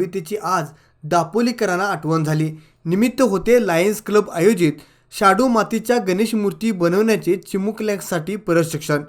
कवितेची आज दापोलीकरांना आठवण झाली. निमित्त होते लायन्स क्लब आयोजित शाडू मातीच्या गणेश मूर्ती बनवण्याचे चिमुकल्यांसाठी प्रशिक्षण.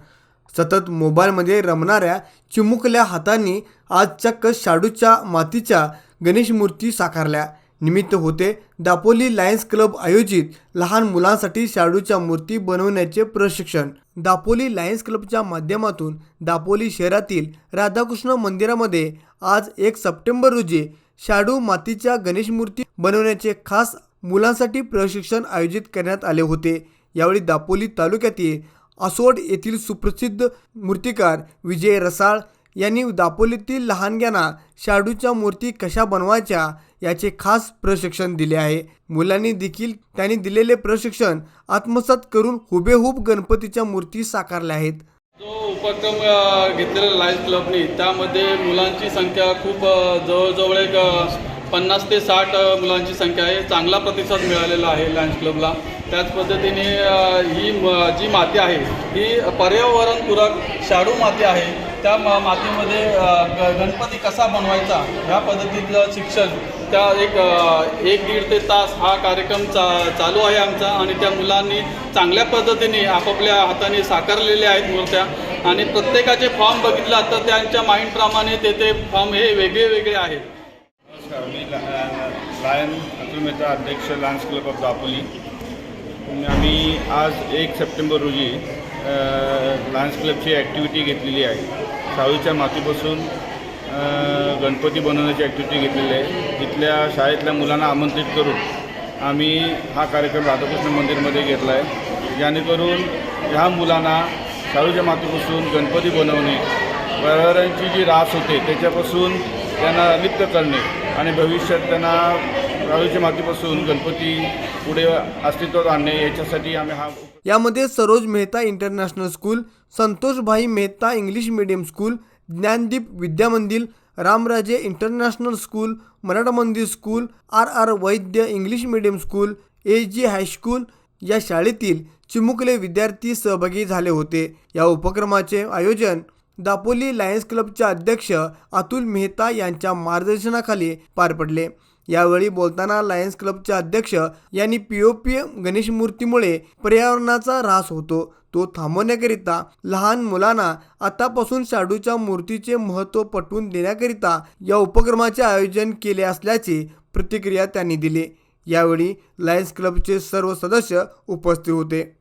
सतत मोबाईलमध्ये रमणाऱ्या चिमुकल्या हातांनी आज चक्क शाडूच्या मातीच्या गणेश मूर्ती साकारल्या. निमित्त होते. दापोली लायन्स क्लब आयोजित लहान मुलांसाठी शाडूच्या मूर्ती बनवण्याचे प्रशिक्षण. दापोली लायन्स क्लबच्या माध्यमातून दापोली शहरातील राधाकृष्ण मंदिरामध्ये आज एक सप्टेंबर रोजी शाडू मातीच्या गणेश मूर्ती बनवण्याचे खास मुलांसाठी प्रशिक्षण आयोजित करण्यात आले होते. यावेळी दापोली तालुक्यातील आसोड येथील सुप्रसिद्ध मूर्तिकार विजय रसाळ यांनी दापोलीतील लहानग्यांना शाडूच्या मूर्ती कशा बनवायच्या याचे खास प्रशिक्षण दिले आहे. मुलांनी देखील त्यांनी दिलेले प्रशिक्षण आत्मसात करून हुबेहूब गणपतीच्या मूर्ती साकारल्या आहेत. जो उपक्रम घेतलेला लायन्स क्लबनी त्यामध्ये मुलांची संख्या खूप जवळजवळ एक पन्नास ते साठ मुलांची संख्या आहे. चांगला प्रतिसाद मिळालेला आहे लायन्स क्लबला त्याच पद्धतीने ही जी माती आहे ही पर्यावरणपूरक शाडू माती आहे. त्या मा मातीमध्ये ग गणपती कसा बनवायचा ह्या पद्धतीचं शिक्षण त्या एक एक दीड ते तास हा कार्यक्रम चा चालू आहे आमचा आणि त्या मुलांनी चांगल्या पद्धतीने आपापल्या हाताने साकारलेल्या आहेत मूर्त्या. आणि प्रत्येकाचे फॉर्म बघितला तर त्यांच्या माइंडप्रमाणे ते ते फॉर्म हे वेगळे वेगळे आहेत. नमस्कार मी लायन अतुल मेहता अध्यक्ष लायन्स क्लब ऑफ दापोली. आम्ही आज एक सप्टेंबर रोजी लायन्स क्लबची ॲक्टिव्हिटी घेतलेली आहे. शाळूच्या मातीपासून गणपती बनवण्याची ॲक्टिव्हिटी घेतलेली आहे. इथल्या शाळेतल्या मुलांना आमंत्रित करून आम्ही हा कार्यक्रम राधाकृष्ण मंदिरमध्ये घेतला आहे. जेणेकरून ह्या मुलांना शाळूच्या मातीपासून गणपती बनवणे पर्यावरणाची जी रास होते त्याच्यापासून त्यांना लिप्त करणे आणि भविष्यात त्यांना शाळूच्या मातीपासून गणपती पुढे अस्तित्वात आणणे याच्यासाठी आम्ही हा यामध्ये Saroj Mehta international school Santoshbhai Mehta English medium school Gyandeep Vidyamandir Ramraje international school Maratha Mandir school R R Vaidya English medium school A G high school या शाळेतील चिमुकले विद्यार्थी सहभागी झाले होते. या उपक्रमाचे आयोजन दापोली लायन्स क्लबचे अध्यक्ष अतुल मेहता यांच्या मार्गदर्शनाखाली पार पडले. यावेळी बोलताना लायन्स क्लबचे अध्यक्ष यांनी पी ओ पी गणेश मूर्तीमुळे पर्यावरणाचा ऱ्हास होतो. तो थांबवण्याकरिता लहान मुलांना आतापासून शाडूच्या मूर्तीचे महत्त्व पटवून देण्याकरिता या उपक्रमाचे आयोजन केले असल्याची प्रतिक्रिया त्यांनी दिली. यावेळी लायन्स क्लबचे सर्व सदस्य उपस्थित होते.